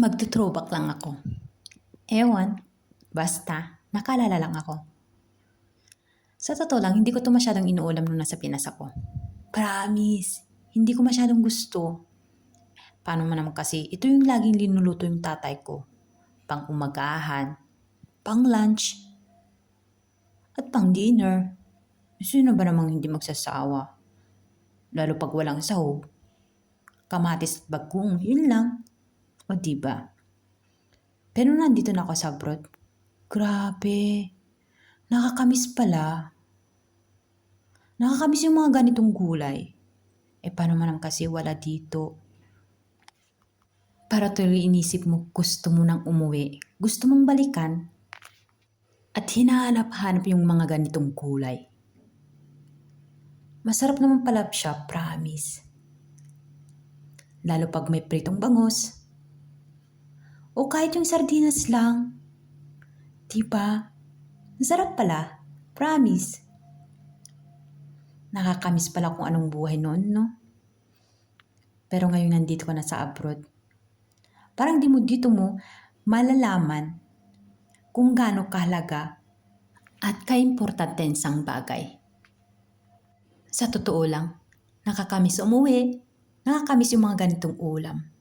Magto-throwback lang ako. Ewan, basta, nakalala lang ako. Sa totoo lang, hindi ko to masyadong inuulam nung nasa Pinas ako. Promise, hindi ko masyadong gusto. Paano man naman kasi, ito yung laging linuluto yung tatay ko. Pang umagahan, pang lunch, at pang dinner. Sino ba namang hindi magsasawa? Lalo pag walang sahog. Kamatis at bagong, yun lang. O ba? Pero nandito na ako sa abroad. Grabe. Nakakamiss pala. Nakakamiss yung mga ganitong gulay. Eh paano man kasi wala dito. Para tuloy inisip mo gusto mo nang umuwi. Gusto mong balikan. At hinahanap-hanap yung mga ganitong gulay. Masarap naman pala siya, promise. Lalo pag may pritong bangos. O kahit yung sardinas lang. Diba? Sarap pala. Promise. Nakakamiss pala kung anong buhay noon, no? Pero ngayon nandito ka na sa abroad. Parang di mo dito mo malalaman kung gaano kahalaga at kaimportante ang bagay. Sa totoo lang, nakakamiss umuwi, nakakamiss yung mga ganitong ulam.